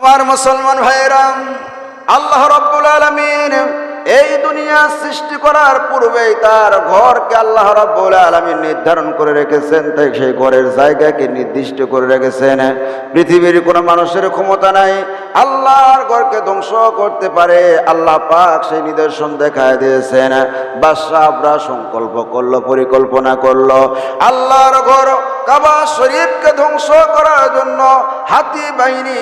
আমার মুসলমান ভাইরাম আল্লাহ রব্বুল আলমিন এই দুনিয়া সৃষ্টি করার পূর্বেই তার ঘরকে আল্লাহ রব্বুল আলমিন নির্ধারণ করে রেখেছেন, তাই সেই ঘরের জায়গাকে নির্দিষ্ট করে রেখেছেন। পৃথিবীর কোনো মানুষের ক্ষমতা নাই, আল্লাহর ঘরকে ধ্বংস করতে পারে, আল্লাহ পাক সেই নিদর্শন দেখায় দিয়েছেন। বাদশাহ আবরা সংকল্প করল, পরিকল্পনা করল, আল্লাহর ঘর কাবা শরীফকে ধ্বংস করার জন্য হাতি বাহিনী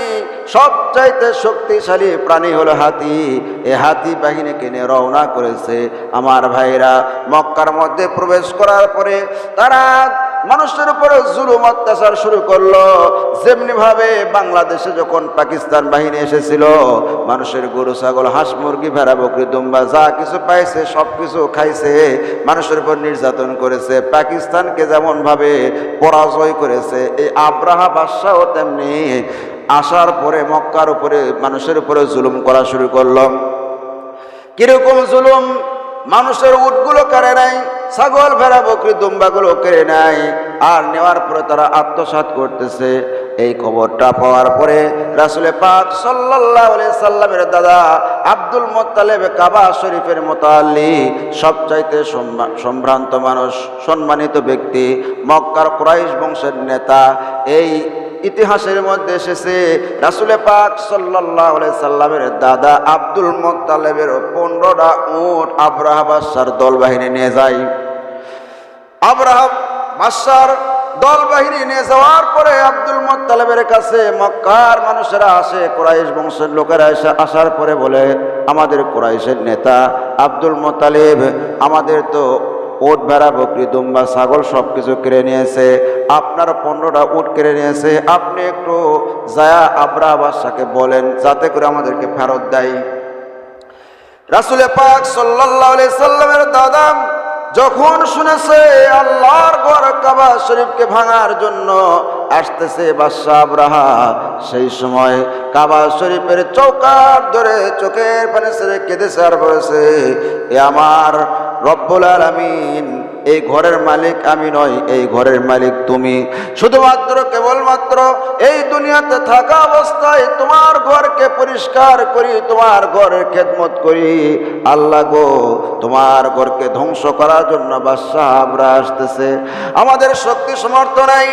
সবচাইতে শক্তিশালী প্রাণী হলো হাতি। এ হাতি বাহিনীকে নিয়ে রওনা করেছে। আমার ভাইরা মক্কার মধ্যে প্রবেশ করার পরে তারা মানুষের উপরে জুলুম অত্যাচার শুরু করল। যেমনি ভাবে বাংলাদেশে যখন পাকিস্তান বাহিনী এসেছিল, মানুষের গরু, ছাগল, হাঁস, মুরগি, ভেড়া, বকরি, দুম্বা, যা কিছু পাইছে সব কিছু খাইছে, মানুষের উপর নির্যাতন করেছে। পাকিস্তানকে যেমন ভাবে পরাজয় করেছে, এই আব্রাহা বাদশাও তেমনি আসার পরে মক্কার উপরে মানুষের উপরে জুলুম করা শুরু করল। কীরকম জুলুম? মানুষের উটগুলো কেড়ে নাই, ছাগল ভেড়া বকরি দুম্বাগুলো কেড়ে নাই, আর নেওয়ার পরে তারা আত্মসাৎ করতেছে। এই খবরটা পাওয়ার পরে রাসুলে পাক সাল্লাহ সাল্লামের দাদা আব্দুল মোত্তালেব কাবা শরীফের মোতাল্লি সবচাইতে সম্ভ্রান্ত মানুষ, সম্মানিত ব্যক্তি, মক্কার কুরাইশ বংশের নেতা। এই ইতিহাসের মধ্যে এসেছে, রাসুলে পাক সাল্লাহ সাল্লামের দাদা আব্দুল মোত্তালেবের পনেরোটা উট আব্রাহা বাদশার দল বাহিনী নিয়ে যায়। আব্রাহাম বাদশার দল বাহিনী নিয়ে যাওয়ার পরে আব্দুল মোত্তালেবের কাছে মক্কার মানুষেরা আসে, কোরাইশ বংশের লোকেরা এসে আসার পরে বলে, আমাদের কোরাইশের নেতা আব্দুল মোত্তালেব, আমাদের তো উট ভেড়া, বকরি, দুম্বা, ছাগল সব কিছু কেড়ে নিয়েছে। আপনার পণ্যটা উট কেড়ে নিয়েছে। আপনি একটু জায়া আবরা বাদশাকে বলেন, যাতে করে আমাদেরকে ফেরত দেয়। রাসুলে পাক আলাইহি সাল্লামের দাদা যখন শুনেছে আল্লাহর ঘর কাবা শরীফকে ভাঙার জন্য আসতেছে বাদশাহ আব্রাহা, সেই সময় কাবা শরীফের চৌকার ধরে চোখের পানি ছেড়ে কেঁদেছে আর বলেছে, এ আমার রব্বুল আলামিন, এই ঘরের মালিক আমি নই, এই ঘরের মালিক তুমি। শুধুমাত্র, কেবলমাত্র এই দুনিয়াতে থাকা অবস্থায় তোমার ঘরকে পরিষ্কার করি, তোমার ঘরের খেদমত করি। আল্লাহ গো, তোমার ঘরকে ধ্বংস করার জন্য বাদশাহ আমরা আসতেছে। আমাদের শক্তি সমর্থ নাই।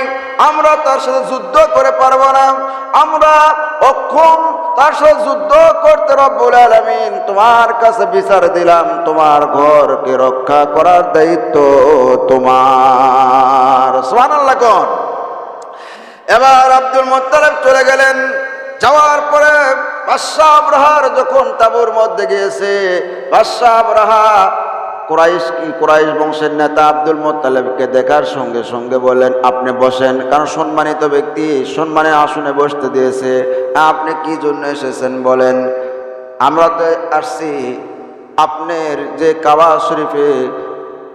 আমরা তার সাথে যুদ্ধ করে পারব না। আমরা অক্ষম, তার সাথে যুদ্ধ করতে আলামিন তোমার কাছে বিচার দিলাম, তোমার ঘরকে রক্ষা করার দায়িত্ব তোমার। সুবহানাল্লাহ কোন? এবার আব্দুল মোত্তালেব চলে গেলেন। যাওয়ার পরে বাদশাহ আবরাহার যখন তাবুর মধ্যে গিয়েছে, বাদশাহ আবরাহা কুরাইশ কি কুরাইশ বংশের নেতা আব্দুল মোত্তালেবকে দেখার সঙ্গে সঙ্গে বলেন আপনি বসেন। কারণ সম্মানিত ব্যক্তি সম্মানের আসনে বসতে দিয়েছে। আপনি কি জন্য এসেছেন? বলেন, আমরা তো আসছি আপনার যে কাবা শরীফে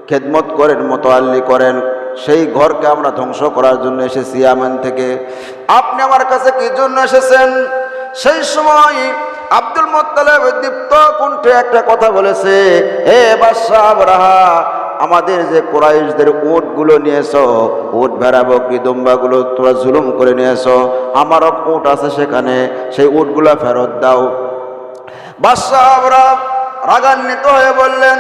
খেদমত করেন মোতাল্লি করেন, সেই ঘরকে আমরা ধ্বংস করার জন্য এসেছি আমেন থেকে। আপনি আমার কাছে কি জন্য এসেছেন? সেই সময় আব্দুল মোত্তালেব দীপ্ত কণ্ঠে একটা কথা বলেছে হে বাদশাহ আবরাহা আমাদের যে কোরাইশদের উটগুলো নিয়েছো, উট ভেড়া বকরি দুম্বাগুলো তোরা জুলুম করে নিয়েছো আমারও উট আছে সেখানে, সেই উটগুলো ফেরত দাও। বাদশাহ রাগান্বিত হয়ে বললেন,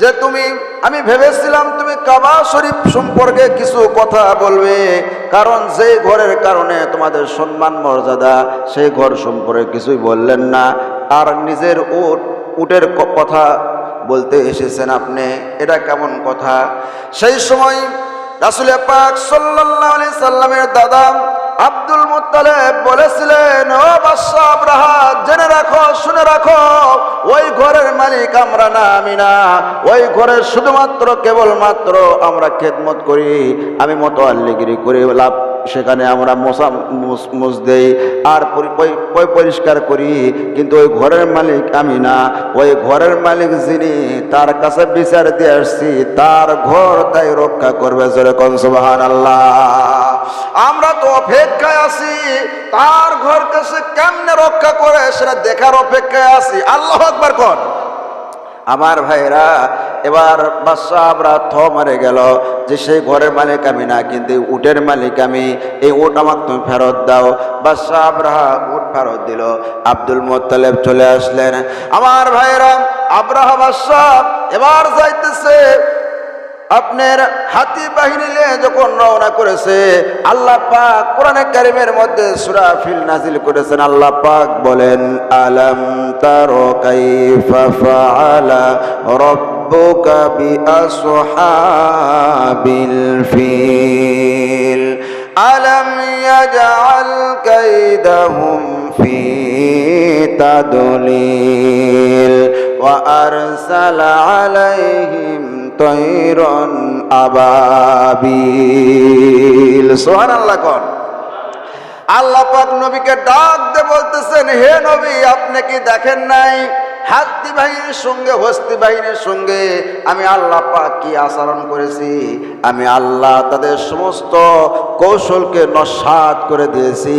যে তুমি আমি ভেবেছিলাম তুমি কাবা শরীফ সম্পর্কে কিছু কথা বলবে, কারণ যে ঘরের কারণে তোমাদের সম্মান মর্যাদা, সেই ঘর সম্পর্কে কিছুই বললেন না। আর নিজের উট, উটের কথা বলতে এসেছেন আপনি, এটা কেমন কথা? সেই সময় রাসুলে পাক আলাইহি সাল্লামের দাদা আব্দুল মুত্তালেব বলেছিলেন, ও জেনে রাখো, শুনে রাখো। ওই ঘরের মালিক আমরা না, আমি না। ওই ঘরের শুধুমাত্র কেবলমাত্র আমরা খেদমত করি। আমি মতো আল্লিগিরি করে লাভ সেখানে আমরা মশা মুস- দেই আর পরি- পরি- পরি- পরিষ্কার করি। কিন্তু ওই ঘরের মালিক আমি না। ওই ঘরের মালিক যিনি, তার কাছে বিচার দিয়ে আসছি, তার ঘর তাই রক্ষা করবে জোরে কনসবাহান আল্লাহ আমরা তো অপেক্ষায় আছি, তার ঘর কাছে কেমনে রক্ষা করে সেটা দেখার অপেক্ষায় আছি। আল্লাহ একবার কর আমার ভাইরা এবার বাদশাহ আবরা থ মারে গেল যে সেই ঘরের মালিক আমি না, কিন্তু উটের মালিক আমি, এই উট আমাকে তুমি ফেরত দাও। বাদশাহ আবরাহা উট ফেরত দিল। আব্দুল মোত্তালেব চলে আসলেন। আমার ভাইরা আবরাহা বাদশাহ এবার যাইতেছে। আপনার হাতি বাহিনী নিয়ে যখন রওনা করেছে, আল্লাহ পাক কোরআনে কারিমের মধ্যে সূরা ফিল নাজিল করেছেন। আল্লাহ পাক বলেন, আলাম তারো কাইফা ফাআলা রাব্বুকা বিআসহাবিল ফিল আলাম ইয়াজআল কাইদাহুম ফি তাদলিল وأرسل عليهم طيرا أبابيل سبحان الله কন আল্লাহ পাক নবীকে ডাক দিয়ে বলতেছেন হে নবী আপনি কি দেখেন নাই হাতি বাহিনীর সঙ্গে হস্তি বাহিনীর সঙ্গে আমি আল্লাহ পাক কি আচরণ করেছি? আমি আল্লাহ তাদের সমস্ত কৌশলকে নস্বাত করে দিয়েছি।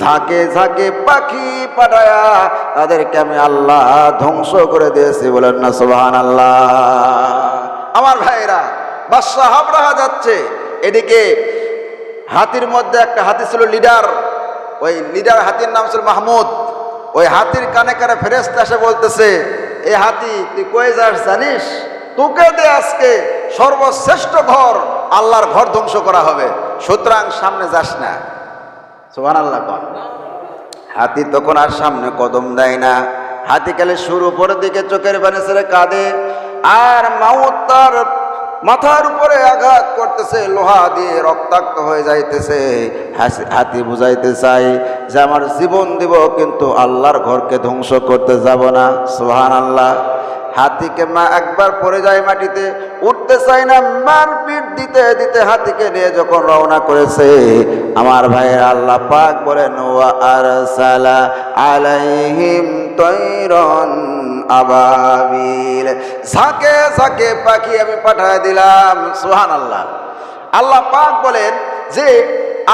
ঝাঁকে ঝাঁকে পাখি পাঠায়া তাদেরকে আমি আল্লাহ ধ্বংস করে দিয়েছি বলেন না সুবহান আল্লাহ আমার ভাইরা বাদশাহ হাবরাহা যাচ্ছে। এদিকে হাতির মধ্যে একটা হাতি ছিল লিডার। ওই লিডার হাতির নাম ছিল মাহমুদ। ওই হাতির কানে কানে ফেরেস্ত এসে বলতেছে এই হাতি, তুই কয়ে যাস জানিস? তোকে দে আজকে সর্বশ্রেষ্ঠ ঘর, আল্লাহর ঘর ধ্বংস করা হবে। সুতরাং সামনে যাস না। সোহান আল্লাহ কন। হাতি তখন আর সামনে কদম দেয় না। হাতি কালে শুরু উপরের দিকে চোখের ছেড়ে কাঁদে। আর মাউত তার মাথার উপরে আঘাত করতেছে, লোহা দিয়ে রক্তাক্ত হয়ে যাইতেছে হাতি বুঝাইতে চাই যে আমার জীবন দিব, কিন্তু আল্লাহর ঘরকে ধ্বংস করতে যাব না। সোহান আল্লাহ হাতিকে মা একবার পড়ে যায় মাটিতে, উঠতে চাই না, মারপিট দিতে দিতে হাতিকে নিয়ে যখন রওনা করেছে, আমার ভাইয়ের আল্লাহ পাক বলেন, ওয়া আরসালা আলাইহিম তৈরন আবাবিল। ঝাঁকে ঝাঁকে পাখি আমি পাঠায় দিলাম সুহান আল্লাহ আল্লাহ পাক বলেন যে,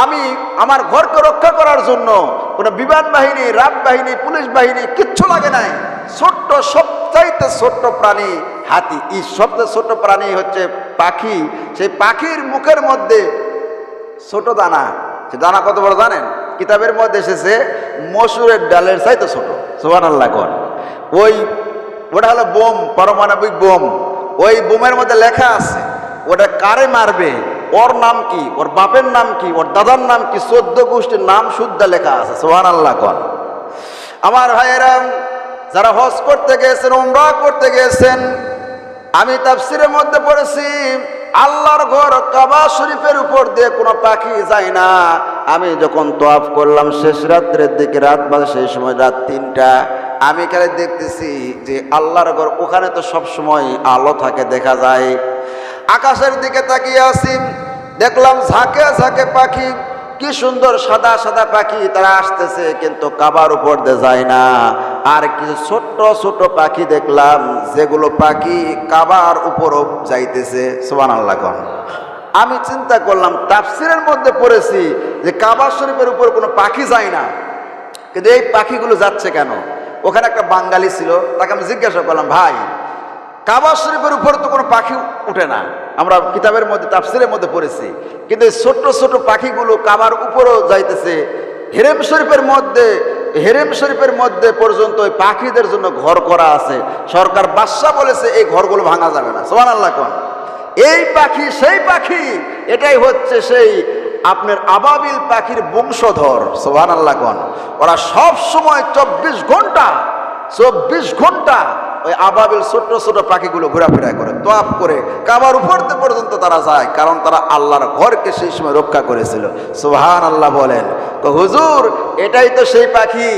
আমি আমার ঘরকে রক্ষা করার জন্য কোনো বিমান বাহিনী, রাত বাহিনী, পুলিশ বাহিনী কিচ্ছু লাগে নাই। ছোট্ট, সবচাইতে ছোট্ট প্রাণী হাতি। এই সবচেয়ে ছোট্ট প্রাণী হচ্ছে পাখি। সেই পাখির মুখের মধ্যে ছোট দানা। সে দানা কত বড় জানেন? কিতাবের মধ্যে এসেছে, মসুরের ডালের চাইতে ছোট। সোহান আল্লাহ ওই ওটা হলো বোম, পারমাণবিক বোম। ওই বোমের মধ্যে লেখা আছে, ওটা কারে মারবে? ওর নাম কি? ওর বাপের নাম কি? ওর দাদার নাম কি? চোদ্দ গোষ্ঠীর নাম শুদ্ধ লেখা আছে সোহান আল্লাহ কর আমার ভাইয়েরা, যারা হজ করতে গেছেন উমরা করতে গেছেন আমি তাফসিরের মধ্যে পড়েছি, আল্লাহর ঘর কাবা শরীফের উপর দিয়ে কোনো পাখি যায় না। আমি যখন তোয়াফ করলাম, শেষ রাত্রের দিকে, রাত বাজে সেই সময়, রাত তিনটা আমি খালি দেখতেছি যে আল্লাহর ঘর, ওখানে তো সব সময় আলো থাকে, দেখা যায়। আকাশের দিকে তাকিয়ে আছি, দেখলাম ঝাঁকে ঝাঁকে পাখি, কি সুন্দর সাদা সাদা পাখি তারা আসতেছে, কিন্তু কাবার উপর দিয়ে যায় না। আর কিছু ছোট্ট ছোট পাখি দেখলাম, যেগুলো পাখি কাবার উপরও যাইতেছে সোবান আল্লাহ। আমি চিন্তা করলাম, তাফসিরের মধ্যে পড়েছি যে কাবার শরীফের উপর কোনো পাখি যায় না। কিন্তু এই পাখিগুলো যাচ্ছে কেন? ওখানে একটা বাঙালি ছিল, তাকে আমি জিজ্ঞাসা করলাম, ভাই, কাবা শরীফের উপর তো কোনো পাখি উঠে না। আমরা কিতাবের মধ্যে, তাফসিরের মধ্যে পড়েছি। কিন্তু এই ছোট্ট ছোট পাখিগুলো কাবার উপরও যাইতেছে। হেরেম শরীফের মধ্যে, হেরেম শরীফের মধ্যে পর্যন্ত ওই পাখিদের জন্য ঘর করা আছে। সরকার বাদশা বলেছে, এই ঘরগুলো ভাঙা যাবে না। সোমান আল্লাহ কন। এই পাখি, সেই পাখি, এটাই হচ্ছে সেই আপনার আবাবিল পাখির বংশধর সোহান আল্লাহ কন ওরা সব সময় চব্বিশ ঘণ্টা চব্বিশ ঘণ্টা ওই আবাবিল ছোট্ট ছোট পাখিগুলো ঘোরাফেরা করে তোয়াপ করে, কাবার উপর পর্যন্ত তারা যায়, কারণ তারা আল্লাহর ঘরকে সেই সময় রক্ষা করেছিল। সোহান আল্লাহ বলেন হুজুর, এটাই তো সেই পাখি,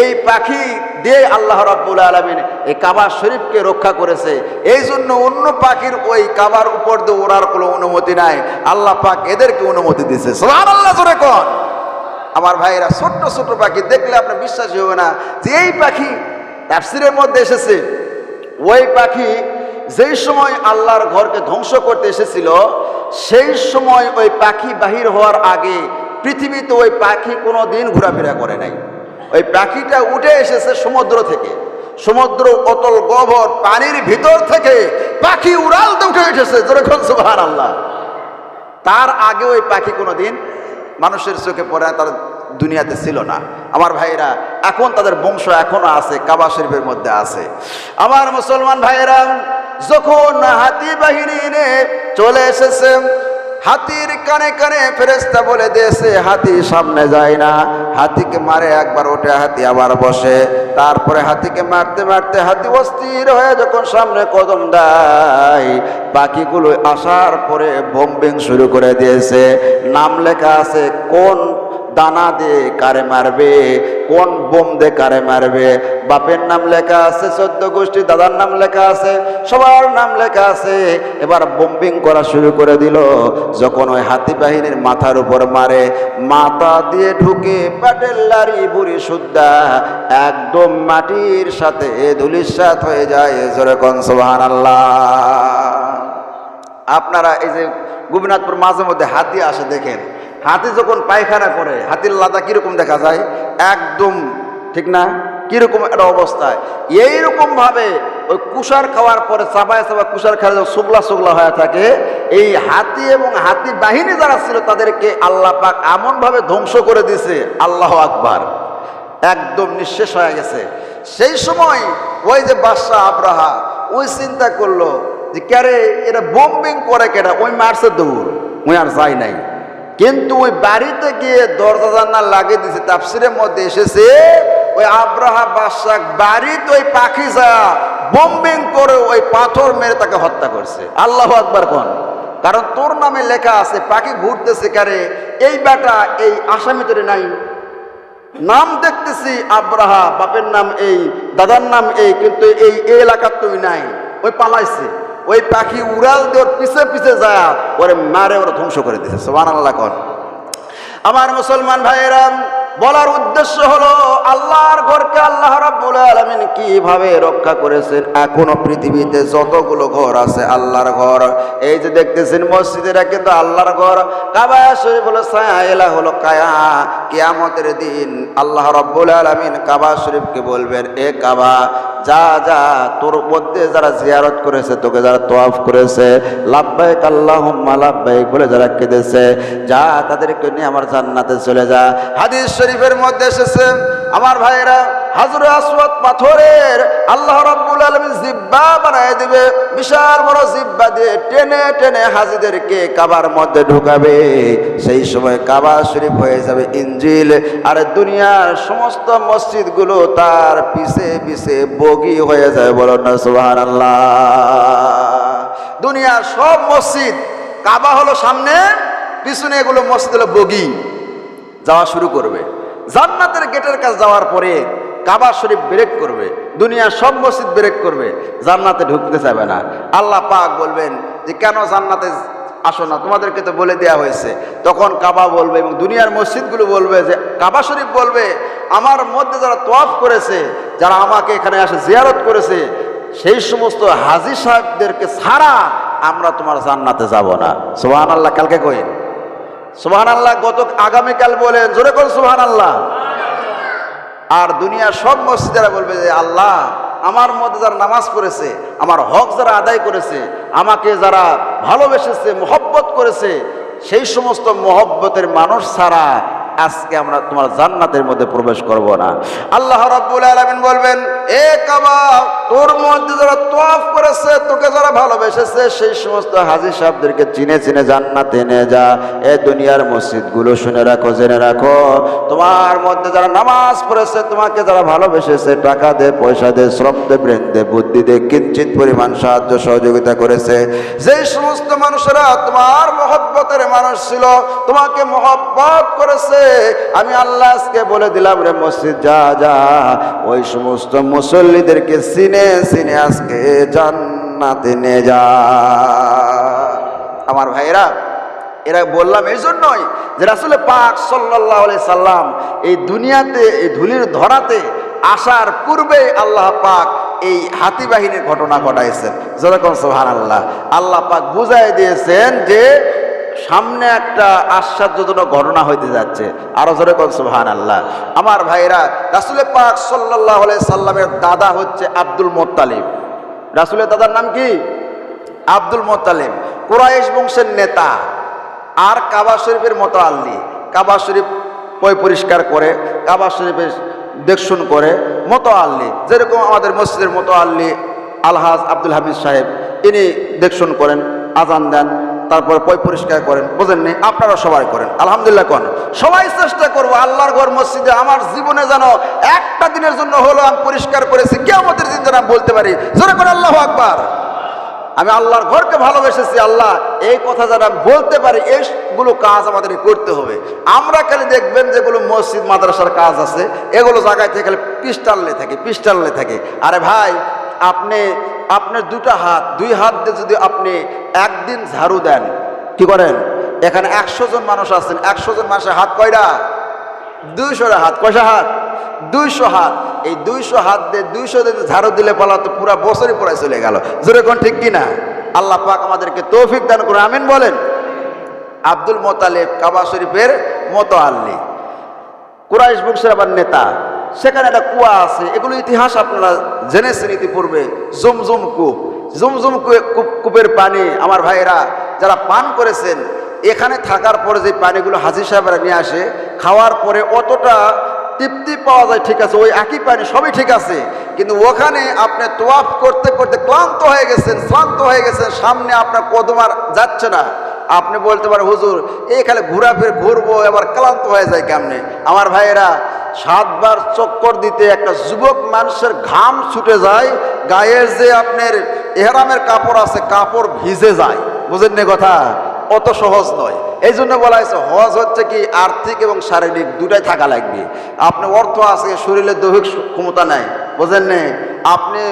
এই পাখি দিয়ে আল্লাহ রাব্বুল আলমিন এই কাবার শরীফকে রক্ষা করেছে। এই জন্য অন্য পাখির ওই কাবার উপর দিয়ে ওড়ার কোনো অনুমতি নাই। আল্লাহ পাক এদেরকে অনুমতি দিয়েছে। সুহান আল্লাহ জোরে কন। আমার ভাইরা, ছোট্ট ছোট্ট পাখি, দেখলে আপনার বিশ্বাসই হবে না। যে এই পাখি তাফসিরের মধ্যে এসেছে, ওই পাখি যেই সময় আল্লাহর ঘরকে ধ্বংস করতে এসেছিল, সেই সময় ওই পাখি বাহির হওয়ার আগে পৃথিবীতে ওই পাখি কোনো দিন ঘোরাফেরা করে নাই। ওই পাখিটা উঠে এসেছে সমুদ্র থেকে। সমুদ্র অতল গভর পানির ভিতর থেকে পাখি উড়ালতে উঠে উঠেছে। যেরকম আল্লাহ তার আগে ওই পাখি কোনোদিন মানুষের চোখে পড়ে না, তার দুনিয়াতে ছিল না। আমার ভাইরা এখন তাদের বংশ এখনও আছে কাবা শরীফের মধ্যে আছে। আমার মুসলমান ভাইরা যখন হাতি বাহিনী চলে এসেছে হাতির কানে কানে ফেরেস্তা বলে দিয়েছে, হাতি সামনে যায় না। হাতিকে মারে, একবার ওঠে হাতি আবার বসে। তারপরে হাতিকে মারতে মারতে হাতি অস্থির হয়ে যখন সামনে কদম দেয়, বাকিগুলো আসার পরে বোম্বিং শুরু করে দিয়েছে। নাম লেখা আছে, কোন দানা দিয়ে কারে মারবে, কোন বোম দিয়ে কারে মারবে? বাপের নাম লেখা আছে, চোদ্দ গোষ্ঠী, দাদার নাম লেখা আছে, সবার নাম লেখা আছে। এবার বোম্বিং করা শুরু করে দিল। যখন ওই হাতি বাহিনীর মাথার উপর মারে, মাথা দিয়ে ঢুকে প্যাটেল লারি বুড়ি সুদ্ধা একদম মাটির সাথে ধুলিসাত হয়ে যায়। জোরে কনসবাহান আল্লাহ আপনারা এই যে গোপীনাথপুর মাঝে মধ্যে হাতি আসে দেখেন হাতি যখন পায়খানা করে, হাতির লাদা কীরকম দেখা যায়? একদম, ঠিক না? কীরকম একটা অবস্থায় এইরকম ভাবে ওই কুষার খাওয়ার পরে চাপায় চাপা কুষার খাওয়া যখন শুকলা শুকলা হয়ে থাকে। এই হাতি এবং হাতি বাহিনী যারা ছিল, তাদেরকে আল্লাহ পাক এমনভাবে ধ্বংস করে দিছে আল্লাহ আকবার। একদম নিঃশেষ হয়ে গেছে। সেই সময় ওই যে বাদশাহ আব্রাহা, ওই চিন্তা করল যে ক্যারে এটা বোম্বিং করে কেটা ওই মারছে দৌড়। ওই আর যাই নাই। কিন্তু ওই বাড়িতে গিয়ে দরজা জান্না লাগিয়ে দিছে তাফসিরের মধ্যে এসেছে, ওই আব্রাহা বাদশাহ বাড়িতে ওই পাখি যা বোম্বিং করে ওই পাথর মেরে তাকে হত্যা করছে। আল্লাহ আকবার কোন? কারণ তোর নামে লেখা আছে, পাখি ঘুরতেছে কারে, এই বেটা এই আসামি তোরে নাই। নাম দেখতেছি আব্রাহা, বাপের নাম এই, দাদার নাম এই, কিন্তু এই এলাকার তুই নাই, ওই পালাইছে। ওই পাখি উড়াল দিয়ে ওর পিছে পিছে যায়, ওরে মারে, ওরা ধ্বংস করে দিছে। সোমান আল্লাহ কর। আমার মুসলমান ভাইয়েরা বলার উদ্দেশ্য হলো আল্লাহর ঘরকে আল্লাহ রাব্বুল আলামিন কীভাবে রক্ষা করেছেন? এখনও পৃথিবীতে যতগুলো ঘর আছে আল্লাহর ঘর। এই যে দেখতেছেন মসজিদেরা কিন্তু আল্লাহর ঘর। কাবা শরীফ হলো ছায়া, এলা হলো কায়া। কিয়ামতের দিন আল্লাহ রাব্বুল আলামিন কাবা শরীফকে বলবেন, এ কাবা, যা যা তোর মধ্যে যারা জিয়ারত করেছে, তোকে যারা তোয়াফ করেছে লাভবাইক আল্লাহুম্মা লাভবাইক বলে যারা কেঁদেছে, যা তাদেরকে নিয়ে আমার জান্নাতে চলে যা। হাদিস শরীফের মধ্যে এসেছে। আমার ভাইয়েরা, হাজরে আসওয়াদ পাথরের আল্লাহ রাব্বুল আলামিন জিব্বা বানায় দিবে। বিশাল বড় জিব্বা দিয়ে টেনে টেনে হাজিদেরকে কাবার মধ্যে ঢুকাবে। সেই সময় কাবা শরীফ হয়ে যাবে ইঞ্জিল আর দুনিয়ার সমস্ত মসজিদগুলো তার পিছে পিছে বগি হয়ে যায়। বলো না, সুবহানাল্লাহ। দুনিয়ার সব মসজিদ, কাবা হলো সামনে, পিছনে এগুলো মসজিদ হলো বগি। যাওয়া শুরু করবে। জান্নাতের গেটের কাছে যাওয়ার পরে কাবা শরীফ ব্রেক করবে দুনিয়ার সব মসজিদ ব্রেক করবে, জান্নাতে ঢুকতে চাবে না। আল্লাহ পাক বলবেন যে, কেন জান্নাতে আসো না? তোমাদেরকে তো বলে দেওয়া হয়েছে। তখন কাবা বলবে এবং দুনিয়ার মসজিদগুলো বলবে যে, কাবা শরীফ বলবে, আমার মধ্যে যারা তোয়াফ করেছে, যারা আমাকে এখানে আসে জিয়ারত করেছে, সেই সমস্ত হাজি সাহেবদেরকে ছাড়া আমরা তোমার জান্নাতে যাব না। সোহান আল্লাহ কালকে কইন আল্লাহ গত আগামীকাল বলে জোরে কর আল্লাহ আর দুনিয়ার সব মসজিদেরা বলবে যে, আল্লাহ, আমার মধ্যে যারা নামাজ পড়েছে, আমার হক যারা আদায় করেছে, আমাকে যারা ভালোবেসেছে, মোহব্বত করেছে, সেই সমস্ত মহব্বতের মানুষ ছাড়া আজকে আমরা তোমার জান্নাতের মধ্যে প্রবেশ করব না। আল্লাহ রাব্বুল আলামিন বলবেন, এ কাবা, তোর মধ্যে যারা তোয়াফ করেছে, তোকে যারা ভালোবেসেছে, সেই সমস্ত হাজি সাহেবদেরকে চিনে চিনে জান্নাতে নিয়ে যা। এ দুনিয়ার মসজিদগুলো শুনে রাখো, জেনে রাখো। তোমার মধ্যে যারা নামাজ পড়েছে, তোমাকে যারা ভালোবেসেছে, টাকা দে, পয়সা দে, শ্রম দে, ব্রেন দে, বুদ্ধি দে কিঞ্চিত পরিমাণ সাহায্য, সহযোগিতা করেছে। যে সমস্ত মানুষেরা তোমার মহব্বতের মানুষ ছিল, তোমাকে মহব্বত করেছে আমি আল্লাহ আজকে বলে দিলাম, রে মসজিদ, যা যা। ওই সমস্ত মুসল্লিদেরকে সিনে সিনে আজকে জান্নাতে নে যা। আমার ভাইরা এরা বললাম এই জন্যই যে রাসুলে পাক সাল্লাহ সাল্লাম এই দুনিয়াতে, এই ধুলির ধরাতে আসার পূর্বে আল্লাহ পাক এই হাতি বাহিনীর ঘটনা ঘটাইছেন। যেরকম সোহান আল্লাহ আল্লাহ পাক বুঝাই দিয়েছেন যে সামনে একটা আশ্চর্যজনক ঘটনা হইতে যাচ্ছে। আরও জোরে কোন সুবহান আল্লাহ আমার ভাইরা রাসুলের পাক সাল্লাহ সাল্লামের দাদা হচ্ছে আব্দুল মোত্তালিব। রাসুলের দাদার নাম কি? আব্দুল মোতালেম কুরাইশ বংশের নেতা আর কাবা শরীফের মতো আল্লি কাবা শরীফ পয় পরিষ্কার করে, কাবা শরীফের দেখশুন করে মতো আল্লি যেরকম আমাদের মসজিদের মতো আল্লি আলহাজ আব্দুল হামিদ সাহেব, ইনি দেখশুন করেন, আজান দেন। তারপরে পয় পরিষ্কার করেন, বোঝেননি? আপনারা সবাই করেন। আলহামদুলিল্লাহ করেন। সবাই চেষ্টা করব আল্লাহর ঘর মসজিদে আমার জীবনে যেন একটা দিনের জন্য হলো আমি পরিষ্কার করেছি কেমতের দিন যেন বলতে পারি। জোরে করে আল্লাহ আকবার। আমি আল্লাহর ঘরকে ভালোবেসেছি, আল্লাহ, এই কথা যারা বলতে পারি এইগুলো কাজ আমাদের করতে হবে। আমরা খালি দেখবেন যেগুলো মসজিদ, মাদ্রাসার কাজ আছে, এগুলো জায়গায় থেকে খালি পিস্টাললে থাকে পিস্টাললে থাকে। আরে ভাই, আপনি আপনার দুটো হাত, দুই হাত দিয়ে যদি আপনি একদিন ঝাড়ু দেন, কি করেন? এখানে একশো জন মানুষ আছেন, একশো জন মানুষের হাত কয়টা? দুইশো হাত কয়শো হাত? দুইশো হাত। এই দুইশো হাত দিয়ে দুইশো দিন ঝাড়ু দিলে পালা তো পুরা বছরই পড়ায় চলে গেল। জোরে কোন ঠিক কিনা? আল্লাহ পাক আমাদেরকে তৌফিক দান করে আমিন বলেন। আব্দুল মোতালেব কাবা শরীফের মতো আল্লি কুরাইশ বংশের আবার নেতা। সেখানে একটা কুয়া আছে, এগুলো ইতিহাস আপনারা জেনেছেন ইতিপূর্বে। জুমজুম কূপ। জুমজুম কূপ- কূপ- কূপের পানি, আমার ভাইয়েরা যারা পান করেছেন, এখানে থাকার পরে যে পানিগুলো হাজির সাহেবরা নিয়ে আসে, খাওয়ার পরে অতটা তৃপ্তি পাওয়া যায় ঠিক আছে, ওই একই পানি সবই ঠিক আছে। কিন্তু ওখানে আপনি তোয়াফ করতে করতে ক্লান্ত হয়ে গেছেন, শ্রান্ত হয়ে গেছেন, সামনে আপনার কদম আর যাচ্ছে না। আপনি বলতে পারেন, হুজুর এখানে ঘোরাফের ঘুরবো, এবার ক্লান্ত হয়ে যায় কেমনে? আমার ভাইয়েরা সাতবার চক্কর দিতে একটা যুবক মানুষের ঘাম ছুটে যায়, গায়ের যে আপনার এহরামের কাপড় আছে, কাপড় ভিজে যায়। বুঝেন নি কথা? অত সহজ নয়। এই জন্য বলা হয়েছে, হজ হচ্ছে কি আর্থিক এবং শারীরিক দুটাই থাকা লাগবে। আপনি অর্থ আছে, শরীরের দৈহিক ক্ষমতা নাই। বোঝেন নে? আপনি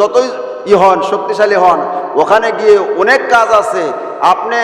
যতই ই হন, শক্তিশালী হন, ওখানে গিয়ে অনেক কাজ আছে। আপনি